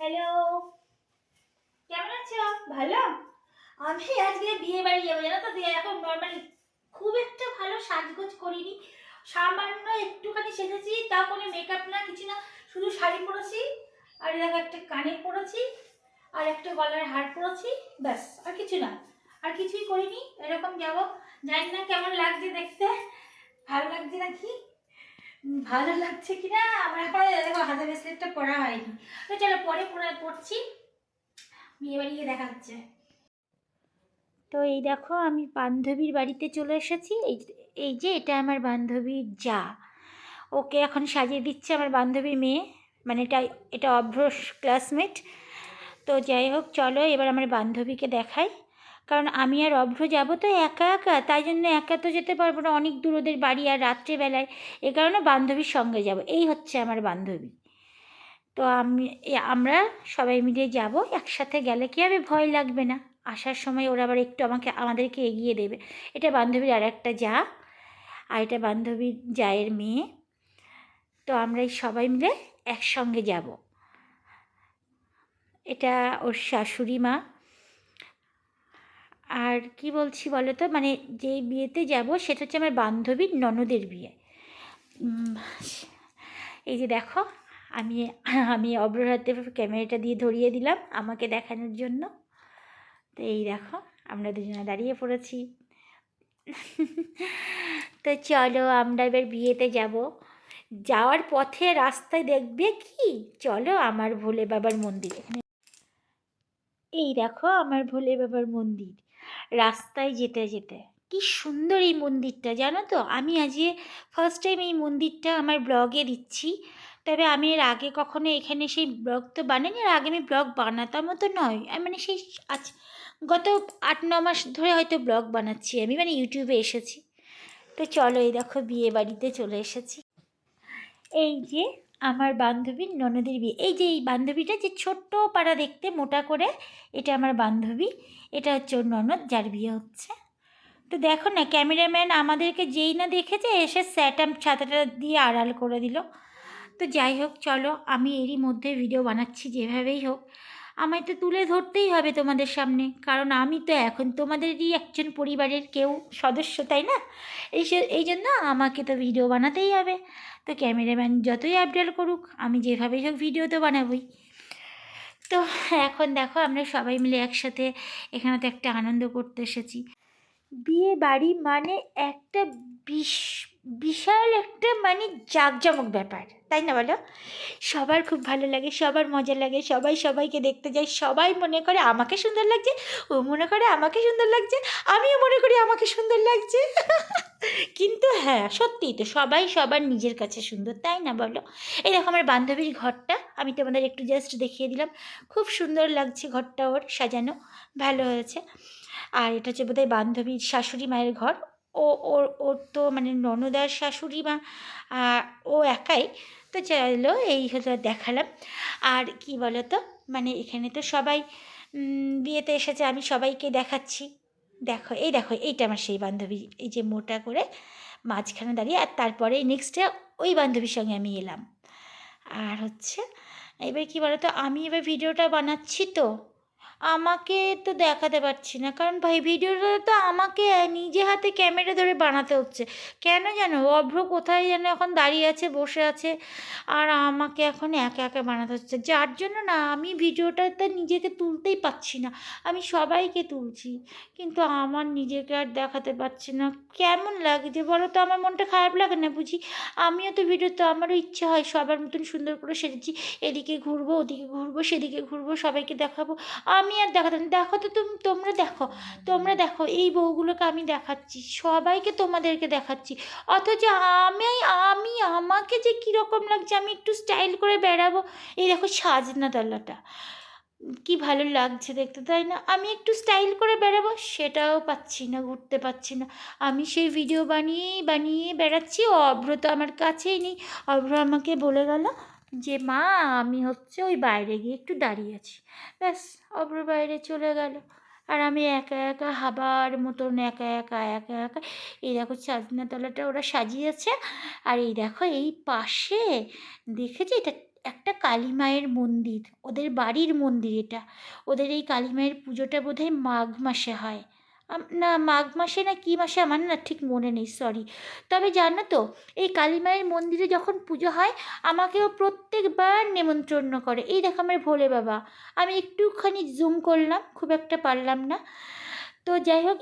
Hello. কেমন আছো? ভালো? আমি আজকে বিয়ে বাড়ি যাব, জানো তো দিয়ে এখন নর্মালি খুব একটা ভালো সাজগোজ করিনি। সামান্য একটুখানি সেজেছি তাও কোনো মেকআপ না, কিছু না, শুধু শাড়ি পরেছি, আর দেখো একটা কানে পরেছি, আর একটা গলার হার পরেছি, ব্যাস, আর কিছু না। আর কিছুই করিনি, এরকম যাব। জানি না কেমন লাগছে দেখতে, ভালো লাগছে নাকি? ভালো লাগছে কি না আমার এখন দেখো, হাতে ব্রেসলেটটা পরা হয়নি। তো চলো, পরে পরে পড়ছি। বিয়ে বাড়ি গিয়ে দেখা হচ্ছে। তো এই দেখো, আমি বান্ধবীর বাড়িতে চলে এসেছি। এই এই যে, এটা আমার বান্ধবীর যা। ওকে এখন সাজিয়ে দিচ্ছে আমার বান্ধবীর মেয়ে। মানে এটা এটা অভ্রস ক্লাসমেট তো যাই হোক, চলো, এবার আমার বান্ধবীকে দেখাই। কারণ আমি আর অভ্র যাব তো একা একা, তাই জন্য একা তো যেতে পারব না। অনেক দূর ওদের বাড়ি আর রাত্রেবেলায় এ কারণে বান্ধবীর সঙ্গে যাব। এই হচ্ছে আমার বান্ধবী। তো আমি আমরা সবাই মিলে যাব। একসাথে গেলে কি হবে ভয় লাগবে না। আসার সময় ওরা আবার একটু আমাকে, আমাদেরকে এগিয়ে দেবে। এটা বান্ধবীর আর একটা যা, আর এটা বান্ধবীর জায়ের মেয়ে। তো আমরা এই সবাই মিলে একসঙ্গে যাব। এটা ওর শাশুড়ি মা। আর কি বলছি বলো তো মানে যেই বিয়েতে যাব সেটা হচ্ছে আমার বান্ধবীর ননদের বিয়ে। এই যে দেখো, আমি আমি অব্রর হাতে ক্যামেরাটা দিয়ে ধরিয়ে দিলাম আমাকে দেখানোর জন্য। তো এই দেখো, আমরা দুজনে দাঁড়িয়ে পড়েছি। তো চলো আমরা এবার বিয়েতে যাব। যাওয়ার পথে রাস্তায় দেখবে কি? চলো আমার ভোলে বাবার মন্দির এখানে। এই দেখো আমার ভোলে বাবার মন্দির। রাস্তায় যেতে যেতে। কি সুন্দর এই মন্দিরটা, জানো তো? আমি আজকে ফার্স্ট টাইম এই মন্দিরটা আমার ব্লগে দিচ্ছি। তবে আমি এর আগে কখনো এখানে সেই ব্লগ তো বানাইনি আর আগে আমি ব্লগ বানাতামও তো নয়। আমি মানে সেই আজ গত আট ন মাস ধরে হয়তো ব্লগ বানাচ্ছি আমি মানে ইউটিউবে এসেছি। তো চলো এই দেখো বিয়ে বাড়িতে চলে এসেছি। এই যে আমার বান্ধবীর ননদের বিয়ে। এই যে, এই বান্ধবীটা যে ছোট্ট পাড়া দেখতে, মোটা করে, এটা আমার বান্ধবী। এটা হচ্ছে ওর ননদ, যার বিয়ে হচ্ছে। তো দেখো না, ক্যামেরাম্যান আমাদেরকে যেই না দেখেছে, এসে স্যাটাম ছাতাটা দিয়ে আড়াল করে দিল। তো যাই হোক, চলো, আমি এরই মধ্যে ভিডিও বানাচ্ছি যেভাবেই হোক। আমায় তো তুলে ধরতেই হবে তোমাদের সামনে। কারণ আমি তো এখন তোমাদেরই একজন পরিবারের কেউ সদস্য, তাই না? এই এই জন্য আমাকে তো ভিডিও বানাতেই হবে। তো ক্যামেরাম্যান যতই আপডেট করুক, আমি যেভাবেই হোক ভিডিও তো বানাবই। তো এখন দেখো আমরা সবাই মিলে একসাথে এখানে তো একটা আনন্দ করতে এসেছি। বিয়ে বাড়ি মানে একটা বিশ বিশাল একটা মানে জাঁকজমক ব্যাপার, তাই না বলো? সবার খুব ভালো লাগে, সবার মজা লাগে, সবাই সবাইকে দেখতে যায়, সবাই মনে করে আমাকে সুন্দর লাগছে, ও মনে করে আমাকে সুন্দর লাগছে, আমিও মনে করি আমাকে সুন্দর লাগছে। কিন্তু হ্যাঁ সত্যিই তো সবাই সবার নিজের কাছে সুন্দর, তাই না বলো? দেখো আমার বান্ধবীর ঘরটা, আমি তোমাদের একটু জাস্ট দেখিয়ে দিলাম। খুব সুন্দর লাগছে ঘরটা ওর সাজানো, ভালো হয়েছে। আর এটা হচ্ছে বোধহয় বান্ধবীর শাশুড়ি মায়ের ঘর ও, ওর ওর তো মানে ননদার শাশুড়ি মা ও একাই। তো চলো এই হলো দেখালাম। আর কি বলো তো মানে এখানে তো সবাই বিয়েতে এসেছে, আমি সবাইকে দেখাচ্ছি। দেখো, এই দেখো, এইটা আমার সেই বান্ধবী। এই যে মোটা করে মাঝখানে দাঁড়িয়ে, আর তারপরে নেক্সটে ওই বান্ধবীর সঙ্গে আমি এলাম। আর হচ্ছে, এবার কি বলতো? আমি এবার ভিডিওটা বানাচ্ছি তো। আমাকে তো দেখাতে পারছি না। কারণ ভাই, ভিডিওটা তো আমাকে নিজে হাতে ক্যামেরা ধরে বানাতে হচ্ছে। কেন জানো? অভ্র কোথায় যেন এখন দাঁড়িয়ে আছে, বসে আছে, আর আমাকে এখন একা একা বানাতে হচ্ছে। যার জন্য না, আমি ভিডিওটাতে নিজেকে তুলতেই পারছি না। আমি সবাইকে তুলছি, কিন্তু আমার নিজেকে আর দেখাতে পারছি না। কেমন লাগছে বলো তো? আমার মনটা খারাপ লাগে না বুঝি? আমিও তো ভিডিওতে আমারও ইচ্ছা হয় সবার মতন সুন্দর করে সেজেছি। এদিকে ঘুরবো, ওদিকে ঘুরবো, সেদিকে ঘুরবো, সবাইকে দেখাবো। আমি আর দেখাতে দেখো তো তুমি, তোমরা দেখো তোমরা দেখো, এই বউগুলোকে আমি দেখাচ্ছি, সবাইকে তোমাদেরকে দেখাচ্ছি। অথচ আমি আমি, আমাকে যে কীরকম লাগছে, আমি একটু স্টাইল করে বেড়াবো। এই দেখো সাজনা তলাটা কি ভালো লাগছে দেখতে, তাই না? আমি একটু স্টাইল করে বেড়াবো, সেটাও পাচ্ছি না, ঘুরতে পাচ্ছি না। আমি সেই ভিডিও বানিয়ে বানিয়ে বেড়াচ্ছি, অভ্র তো আমার কাছেই নেই। অভ্র আমাকে বলে গেল যে, মা, আমি হচ্ছে ওই বাইরে গিয়ে একটু দাঁড়িয়ে আছি। ব্যাস অভ্র বাইরে চলে গেল। আর আমি একা একা, হাবার মতন একা একা একা একা, এই দেখো তলাটা ওরা সাজিয়েছে। আর এই দেখো এই পাশে দেখেছি এটা একটা কালী মায়ের মন্দির, ওদের বাড়ির মন্দির এটা। ওদের এই কালী মায়ের পুজোটা বোধহয় মাঘ মাসে হয়। না, মাঘ মাসে না কী মাসে আমার না ঠিক মনে নেই সরি তবে জানো তো, এই কালী মায়ের মন্দিরে যখন পুজো হয়, আমাকেও প্রত্যেকবার নেমন্ত্রণ করে। এই দেখো আমার ভোলে বাবা। আমি একটুখানি জুম করলাম, খুব একটা পারলাম না। তো যাই হোক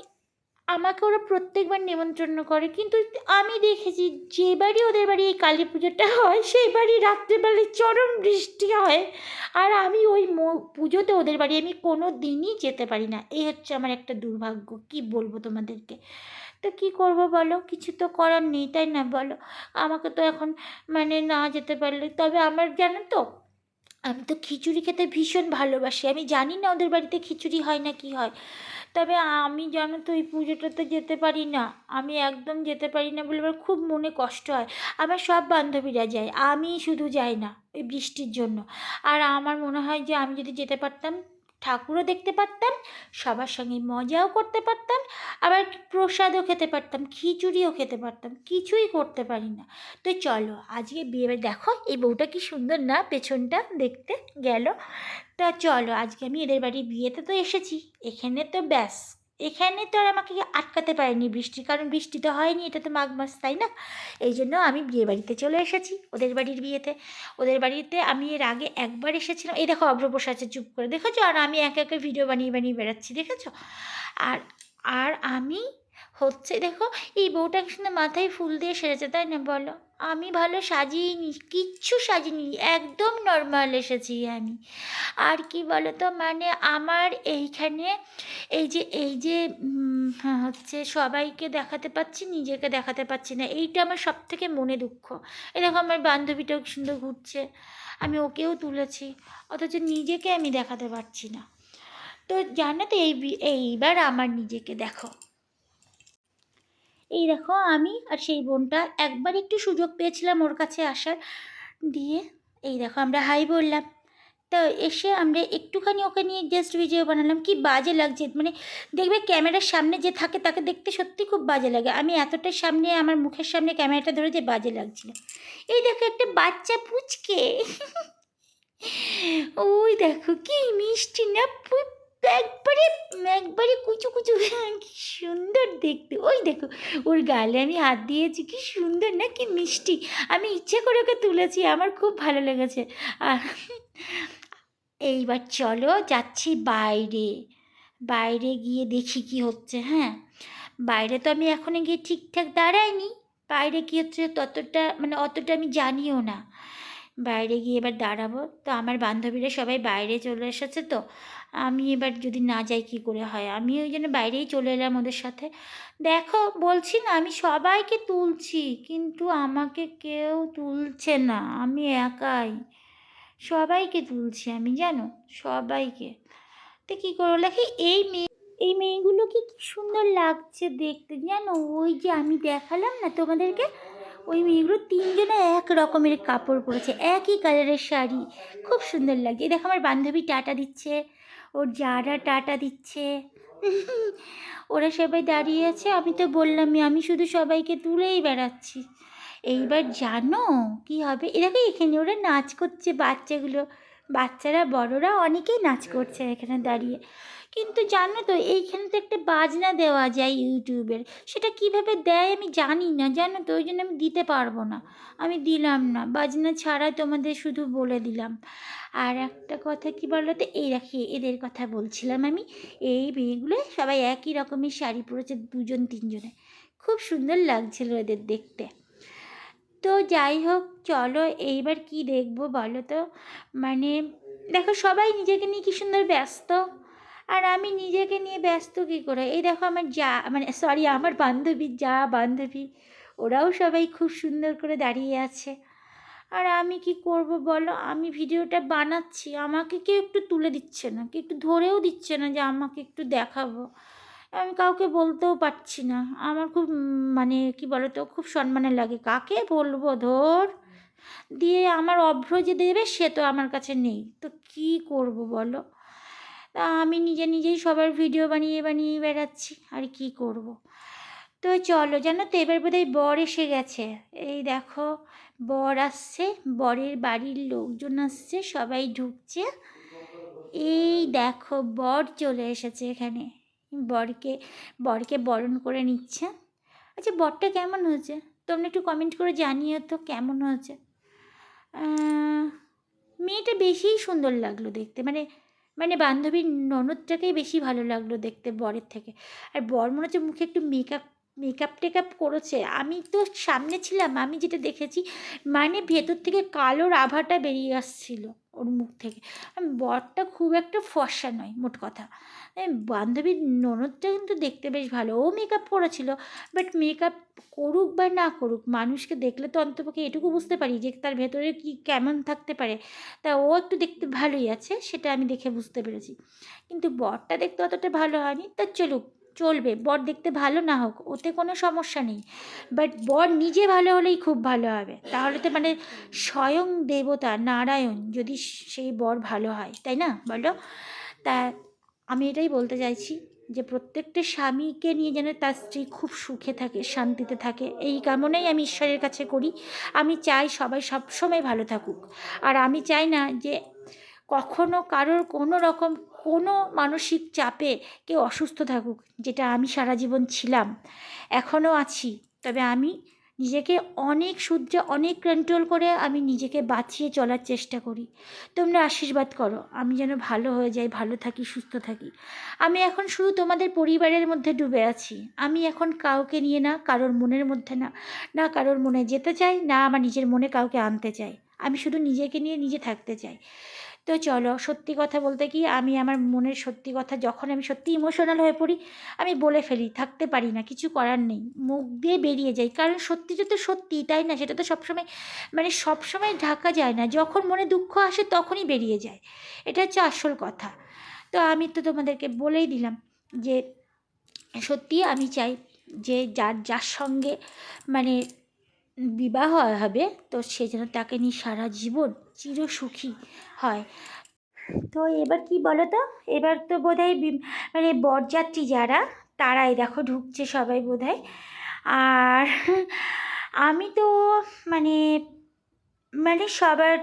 আমাকে ওরা প্রত্যেকবার নেমন্ত্রণ করে। কিন্তু আমি দেখেছি যে বাড়ি ওদের বাড়ি এই কালী পুজোটা হয়, সেই বাড়ি রাত্রেবেলায় চরম বৃষ্টি হয়। আর আমি ওই পুজোতে ওদের বাড়ি আমি কোনো দিনই যেতে পারি না। এই হচ্ছে আমার একটা দুর্ভাগ্য। কি বলব তোমাদেরকে? তো কী করব বলো? কিছু তো করার নেই, তাই না বলো? আমাকে তো এখন মানে না যেতে পারলে, তবে আমার জানো তো আমি তো খিচুড়ি খেতে ভীষণ ভালোবাসি। আমি জানি না ওদের বাড়িতে খিচুড়ি হয় না কি হয়। তবে আমি জানো তো ওই পুজোটাতে যেতে পারি না। আমি একদম যেতে পারি না বলে খুব মনে কষ্ট হয়। আমার সব বান্ধবীরা যায়। আমি শুধু যাই না ওই বৃষ্টির জন্য। আর আমার মনে হয় যে আমি যদি যেতে পারতাম ঠাকুরও দেখতে পারতাম, সবার সঙ্গে মজাও করতে পারতাম, আবার প্রসাদও খেতে পারতাম, খিচুড়িও খেতে পারতাম, কিছুই করতে পারি না। তো চলো, আজকে বিয়ে দেখো এই বউটা কি সুন্দর না, পেছনটা দেখতে গেল। তা চলো, আজকে আমি এদের বাড়ির বিয়েতে তো এসেছি, এখানে তো ব্যাস। এখানে তো আর আমাকে আটকাতে পারেনি বৃষ্টি, কারণ বৃষ্টি তো হয়নি, এটা তো মাঘ মাস, তাই না? এই জন্য আমি বিয়ে বাড়িতে চলে এসেছি, ওদের বাড়ির বিয়েতে। ওদের বাড়িতে আমি এর আগে একবার এসেছিলাম। এই দেখো বসে আছে চুপ করে, দেখেছ? আর আমি একে একে ভিডিও বানিয়ে বানিয়ে বেড়াচ্ছি, দেখেছ? আর আর আমি হচ্ছে, দেখো, এই বউটা কি সুন্দর মাথায় ফুল দিয়ে সেরেছে, তাই না বলো? আমি ভালো সাজিয়ে কিচ্ছু সাজিনি একদম নর্মাল এসেছি আমি। আর কি বলো তো মানে আমার এইখানে এই যে এই যে হ্যাঁ, হচ্ছে সবাইকে দেখাতে পাচ্ছি নিজেকে দেখাতে পাচ্ছি না এইটা আমার সব থেকে মনে দুঃখ। এই দেখো আমার বান্ধবীটাও সুন্দর ঘুরছে আমি ওকেও তুলেছি অথচ নিজেকে আমি দেখাতে পারছি না। তো জানো তো এই এইবার আমার নিজেকে দেখো। এই দেখো আমি আর সেই বোনটা একবার একটু সুযোগ পেয়েছিলাম ওর কাছে আসার দিয়ে। এই দেখো আমরা হাই বললাম। তো এসে আমরা একটুখানি ওকে নিয়ে জাস্ট ভিডিও বানালাম। কি বাজে লাগছে? মানে দেখবে ক্যামেরার সামনে যে থাকে তাকে দেখতে সত্যি খুব বাজে লাগে। আমি এতটাই সামনে আমার মুখের সামনে ক্যামেরাটা ধরে যে বাজে লাগছিল এই দেখো একটা বাচ্চা পুচকে। ওই দেখো কি মিষ্টি না পু- একবারে একবারে কুচু কুচু, কি সুন্দর দেখতে। ওই দেখো, ওর গালে আমি হাত দিয়েছি, কি সুন্দর, না কি মিষ্টি। আমি ইচ্ছে করে ওকে তুলেছি, আমার খুব ভালো লেগেছে। আর এইবার চলো যাচ্ছি বাইরে। বাইরে গিয়ে দেখি কি হচ্ছে হ্যাঁ? বাইরে তো আমি এখনও গিয়ে ঠিকঠাক দাঁড়াইনি। বাইরে কী হচ্ছে ততটা মানে অতটা আমি জানিও না। বাইরে গিয়ে এবার দাঁড়াবো। তো আমার বান্ধবীরা সবাই বাইরে চলে এসেছে তো। আমি এবার যদি না যাই কী করে হয়? আমি ওই জন্য বাইরেই চলে এলাম ওদের সাথে। দেখো, বলছি না, আমি সবাইকে তুলছি, কিন্তু আমাকে কেউ তুলছে না। আমি একাই। সবাইকে তুলছি আমি, জানো? সবাইকে। তো কী করব দেখি এই মেয়ে, এই মেয়েগুলোকে কি সুন্দর লাগছে দেখতে, জানো? ওই যে আমি দেখালাম না তোমাদেরকে? ওই মেয়েগুলো তিনজনে এক রকমের কাপড় পরেছে, একই কালারের শাড়ি। খুব সুন্দর লাগে। দেখো, আমার বান্ধবী টাটা দিচ্ছে। ওর যারা টাটা দিচ্ছে। ওরা সবাই দাঁড়িয়ে আছে, আমি তো বললামই, আমি শুধু সবাইকে তুলেই বেড়াচ্ছি। এইবার জানো কি হবে? এরা এখানে ওরা নাচ করছে বাচ্চাগুলো। বাচ্চারা বড়রা অনেকেই নাচ করছে এখানে দাঁড়িয়ে। কিন্তু জানো তো এইখানে তো একটা বাজনা দেওয়া যায় ইউটিউবের। সেটা কীভাবে দেয় আমি জানি না জানো তো ওই জন্য আমি দিতে পারব না। আমি দিলাম না বাজনা ছাড়া তোমাদের শুধু বলে দিলাম। আর একটা কথা কি বলো তো এই রাখি এদের কথা বলছিলাম আমি এই মেয়েগুলো সবাই একই রকমের শাড়ি পরেছে দুজন তিনজনে। খুব সুন্দর লাগছিল এদের দেখতে। তো যাই হোক, চলো এইবার কি দেখব বলো তো মানে দেখো সবাই নিজেকে নিয়ে কি সুন্দর ব্যস্ত। আর আমি নিজেকে নিয়ে ব্যস্ত কী করে? এই দেখো আমার যা মানে সরি আমার বান্ধবী, যা বান্ধবী, ওরাও সবাই খুব সুন্দর করে দাঁড়িয়ে আছে। আর আমি কি করব বলো? আমি ভিডিওটা বানাচ্ছি, আমাকে কেউ একটু তুলে দিচ্ছে না, কেউ একটু ধরেও দিচ্ছে না যে আমাকে একটু দেখাবো। আমি কাউকে বলতেও পারছি না। আমার খুব মানে কি বলো তো খুব সম্মানের লাগে। কাকে বলব ধর? দিয়ে আমার অভ্র যে দেবে, সে তো আমার কাছে নেই। তো কি করব বলো? তা আমি নিজে নিজেই সবার ভিডিও বানিয়ে বানিয়ে বেড়াচ্ছি। আর কি করব। তো চলো, জানো তো, এবার বোধহয় বর এসে গেছে। এই দেখো, বর আসছে, বরের বাড়ির লোকজন আসছে, সবাই ঢুকছে। এই দেখো, বর চলে এসেছে এখানে। বরকে বরকে বরণ করে নিচ্ছে। আচ্ছা বরটা কেমন হয়েছে? তোমরা একটু কমেন্ট করে জানিও তো, কেমন হয়েছে? মেয়েটা বেশিই সুন্দর লাগল দেখতে মানে মানে বান্ধবীর ননদটাকেই বেশি ভালো লাগল দেখতে বরের থেকে। আর বর মনে হচ্ছে মুখে একটু মেকআপ মেকআপ টেকআপ করেছে। আমি তো সামনে ছিলাম, আমি যেটা দেখেছি মানে ভেতর থেকে কালোর আভাটা বেরিয়ে আসছিল ওর মুখ থেকে। বরটা খুব একটা ফর্সা নয়, মোট কথা। বান্ধবীর ননদটা কিন্তু দেখতে বেশ ভালো। ও মেকআপ করেছিল বাট মেকআপ করুক বা না করুক, মানুষকে দেখলে তো অন্তপক্ষে এটুকু বুঝতে পারি যে তার ভেতরে কি কেমন থাকতে পারে। তা ও একটু দেখতে ভালোই আছে, সেটা আমি দেখে বুঝতে পেরেছি। কিন্তু বরটা দেখতে অতটা ভালো হয়নি, তা চলুক। চলবে। বর দেখতে ভালো না হোক, ওতে কোনো সমস্যা নেই। বাট বর নিজে ভালো হলেই খুব ভালো হবে। তাহলে তো মানে স্বয়ং দেবতা, নারায়ণ, যদি সেই বর ভালো হয়, তাই না বলো? তা আমি এটাই বলতে চাইছি যে প্রত্যেকটা স্বামীকে নিয়ে যেন তার স্ত্রী খুব সুখে থাকে, শান্তিতে থাকে, এই কামনাই আমি ঈশ্বরের কাছে করি। আমি চাই সবাই সবসময় ভালো থাকুক। আর আমি চাই না যে কখনো কারোর কোনো রকম, কোনো মানসিক চাপে কেউ অসুস্থ থাকুক, যেটা আমি সারা জীবন ছিলাম, এখনও আছি। তবে আমি নিজেকে অনেক সূর্যে, অনেক কন্ট্রোল করে আমি নিজেকে বাঁচিয়ে চলার চেষ্টা করি। তোমরা আশীর্বাদ করো, আমি যেন ভালো হয়ে যাই, ভালো থাকি, সুস্থ থাকি। আমি এখন শুধু তোমাদের পরিবারের মধ্যে ডুবে আছি। আমি এখন কাউকে নিয়ে না, কারোর মনের মধ্যে না না কারোর মনে যেতে চাই, না আমার নিজের মনে কাউকে আনতে চাই। আমি শুধু নিজেকে নিয়ে নিজে থাকতে চাই। তো চলো সত্যি কথা বলতে কি আমি আমার মনের সত্যি কথা, যখন আমি সত্যি ইমোশনাল হয়ে পড়ি, আমি বলে ফেলি, থাকতে পারি না, কিছু করার নেই। মুখ দিয়ে বেরিয়ে যাই, কারণ সত্যিটা তো সত্যি, তাই না? সেটা তো সবসময় মানে সবসময় ঢাকা যায় না। যখন মনে দুঃখ আসে, তখনই বেরিয়ে যায়। এটা হচ্ছে আসল কথা। তো আমি তো তোমাদেরকে বলেই দিলাম যে, সত্যি আমি চাই যে, যার যার সঙ্গে মানে বিবাহ হবে, তো সে যেন তাকে নিয়ে সারা জীবন চিরসুখী হয়। তো এবার কি বলো তো এবার তো বোধহয় মানে বরযাত্রী যারা, তারাই দেখো ঢুকছে সবাই বোধহয়। আর আমি তো মানে মানে সবার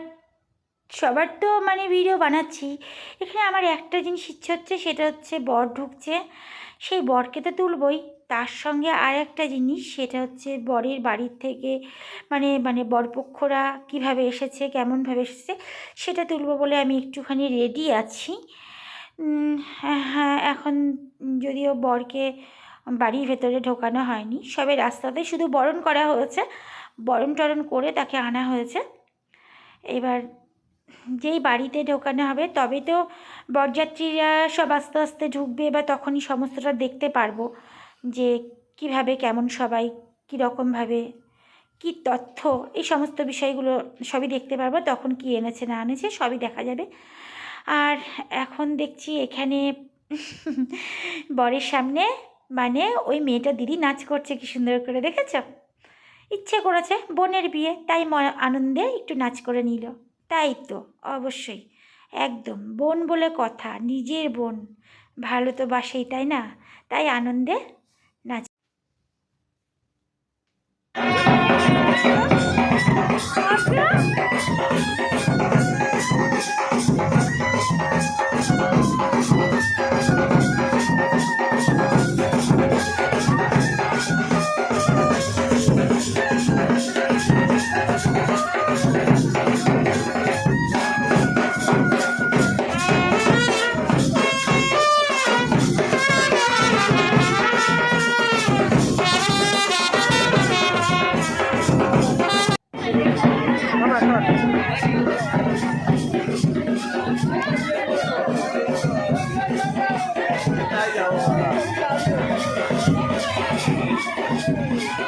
সবার তো মানে ভিডিও বানাচ্ছি। এখানে আমার একটা জিনিস ইচ্ছে হচ্ছে, সেটা হচ্ছে বর ঢুকছে। সেই বরকে তো তুলবই। তার সঙ্গে আর একটা জিনিস, সেটা হচ্ছে বরের বাড়ির থেকে মানে মানে বরপক্ষরা কীভাবে এসেছে, কেমনভাবে এসেছে, সেটা তুলব বলে আমি একটুখানি রেডি আছি। হ্যাঁ এখন যদিও বরকে বাড়ির ভেতরে ঢোকানো হয়নি, সবে রাস্তাতে শুধু বরণ করা হয়েছে, বরণ টরণ করে তাকে আনা হয়েছে। এবার যেই বাড়িতে ঢোকানো হবে, তবে তো বরযাত্রীরা সব আস্তে আস্তে ঢুকবে বা তখনই সমস্তটা দেখতে পারব। যে কীভাবে, কেমন সবাই, কীরকমভাবে, কী তথ্য, এই সমস্ত বিষয়গুলো সবই দেখতে পারব। তখন কি এনেছে, না এনেছে, সবই দেখা যাবে। আর এখন দেখছি এখানে বরের সামনে মানে ওই মেয়েটা দিদি নাচ করছে, কি সুন্দর করে দেখেছ? ইচ্ছে করেছে, বোনের বিয়ে, তাই ম- আনন্দে একটু নাচ করে নিল। তাই তো, অবশ্যই। একদম, বোন বলে কথা, নিজের বোন। ভালো তো বাসেই, তাই না? তাই আনন্দে Thank you. Música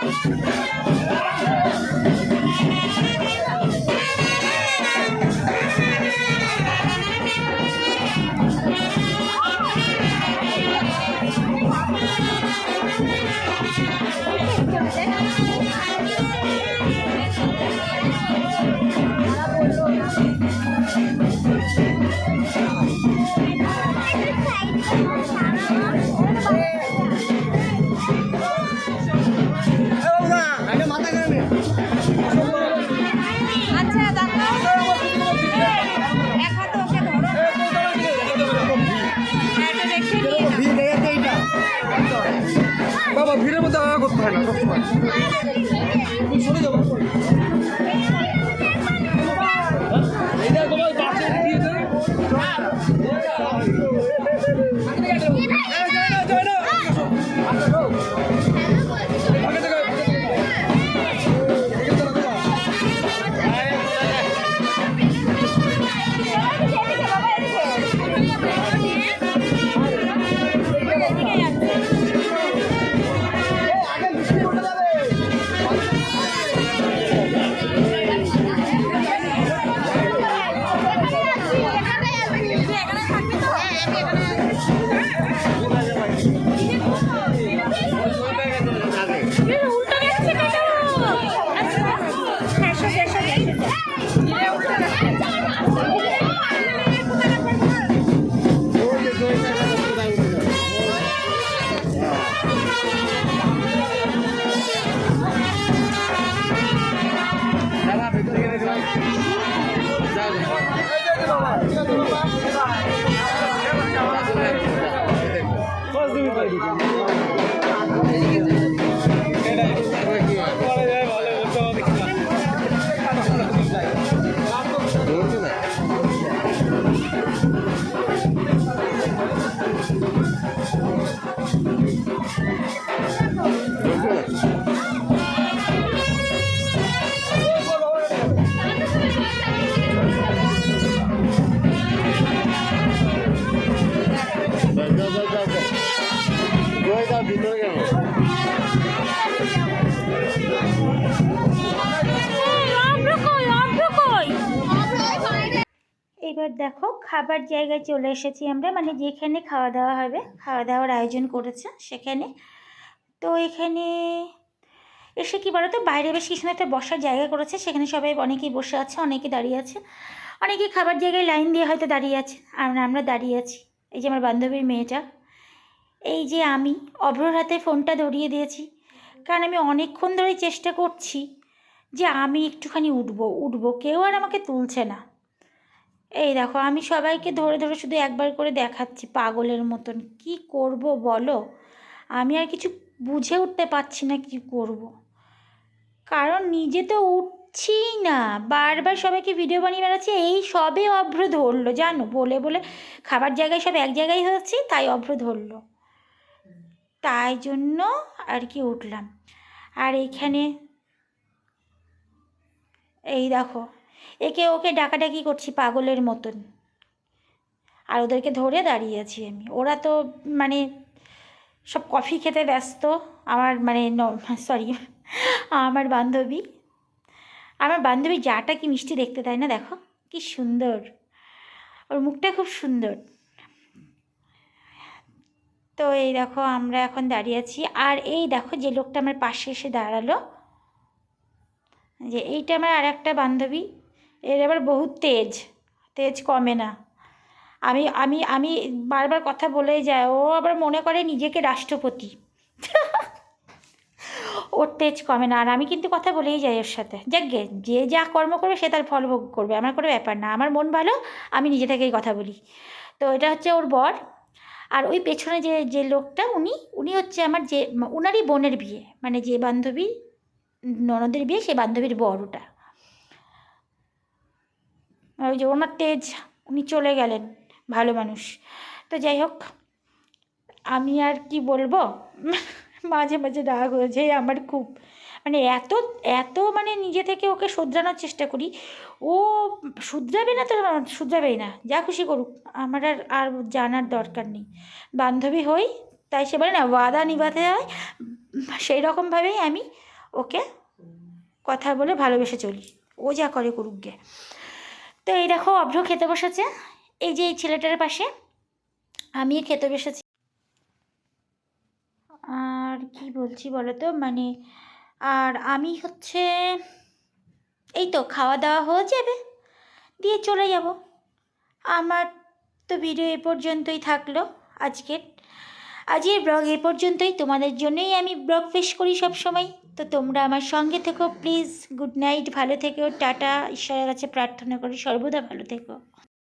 Langsung. হয় না সবসময় এবার দেখো খাবার জায়গায় চলে এসেছি আমরা মানে যেখানে খাওয়া দাওয়া হবে খাওয়া দাওয়ার আয়োজন করেছে সেখানে। তো এখানে এসে কি বলো তো বাইরে বেশ কিছু একটা বসার জায়গা করেছে, সেখানে সবাই অনেকেই বসে আছে, অনেকে দাঁড়িয়ে আছে। অনেকে খাবার জায়গায় লাইন দিয়ে হয়তো দাঁড়িয়ে আছে, আর আমরা দাঁড়িয়ে আছি। এই যে আমার বান্ধবীর মেয়েটা, এই যে আমি অভ্রর হাতে ফোনটা ধরিয়ে দিয়েছি, কারণ আমি অনেকক্ষণ ধরেই চেষ্টা করছি যে আমি একটুখানি উঠবো উঠবো, কেউ আর আমাকে তুলছে না। এই দেখো, আমি সবাইকে ধরে ধরে শুধু একবার করে দেখাচ্ছি পাগলের মতন। কি করব বলো? আমি আর কিছু বুঝে উঠতে পারছি না কি করব। কারণ নিজে তো উঠছিই না। বারবার সবাইকে ভিডিও বানিয়ে বেড়াচ্ছি, এই সবে অভ্র ধরলো, জানো? বলে বলে খাবার জায়গায় সব এক জায়গায় হচ্ছে, তাই অভ্র ধরলো। তাই জন্য আর কি উঠলাম। আর এইখানে এই দেখো একে ওকে ডাকাডাকি করছি পাগলের মতন। আর ওদেরকে ধরে দাঁড়িয়ে আছি আমি। ওরা তো মানে সব কফি খেতে ব্যস্ত। আমার মানে সরি আমার বান্ধবী। আমার বান্ধবী যাটা কি মিষ্টি দেখতে তাই না, দেখো, কি সুন্দর। ওর মুখটা খুব সুন্দর। তো এই দেখো, আমরা এখন দাঁড়িয়ে আছি। আর এই দেখো যে লোকটা আমার পাশে এসে দাঁড়াল। যে এইটা আমার আর একটা বান্ধবী। এর আবার বহুত তেজ তেজ কমে না। আমি আমি আমি বারবার কথা বলেই যায়, ও আবার মনে করে নিজেকে রাষ্ট্রপতি। ওর তেজ কমে না, আর আমি কিন্তু কথা বলেই যাই ওর সাথে। যাকগে যে যা কর্ম করবে সে তার ফল ভোগ করবে, আমার কোনো ব্যাপার না, আমার মন ভালো, আমি নিজে থেকেই কথা বলি। তো এটা হচ্ছে ওর বর, আর ওই পেছনে যে যে লোকটা, উনি উনি হচ্ছে আমার যে, উনারই বোনের বিয়ে মানে যে বান্ধবী, ননদের বিয়ে, সে বান্ধবীর বর ওটা। ওই যে ওনার তেজ, উনি চলে গেলেন, ভালো মানুষ। তো যাই হোক, আমি আর কি বলব? মাঝে মাঝে রাগ হয়েছে আমার খুব। মানে এত এত মানে নিজে থেকে ওকে শুধরানোর চেষ্টা করি, ও শুধরাবে না তো শুধরাবেই না, যা খুশি করুক, আমার আর আর জানার দরকার নেই। বান্ধবী হই, তাই সে বলে না, ওয়াদা নিভাতে হয়। সেই রকমভাবেই আমি ওকে কথা বলে ভালোবেসে চলি। ও যা করে করুক গে। তো এই দেখো অভ্র খেতে বসেছে। এই যে এই ছেলেটার পাশে আমি খেতে বসেছি। আর কি বলছি বলো তো মানে আর আমি হচ্ছে এই তো খাওয়া দাওয়া হয়ে যাবে, দিয়ে চলে যাব। আমার তো ভিডিও এ পর্যন্তই থাকল আজকের। আজকের ব্লগ এ পর্যন্তই। তোমাদের জন্যই আমি ব্লগ পেশ করি সব সময় তো তোমরা আমার সঙ্গে থেকো প্লিজ গুড নাইট ভালো থেকো, টাটা, ঈশ্বরের কাছে প্রার্থনা করি, সর্বদা ভালো থেকো।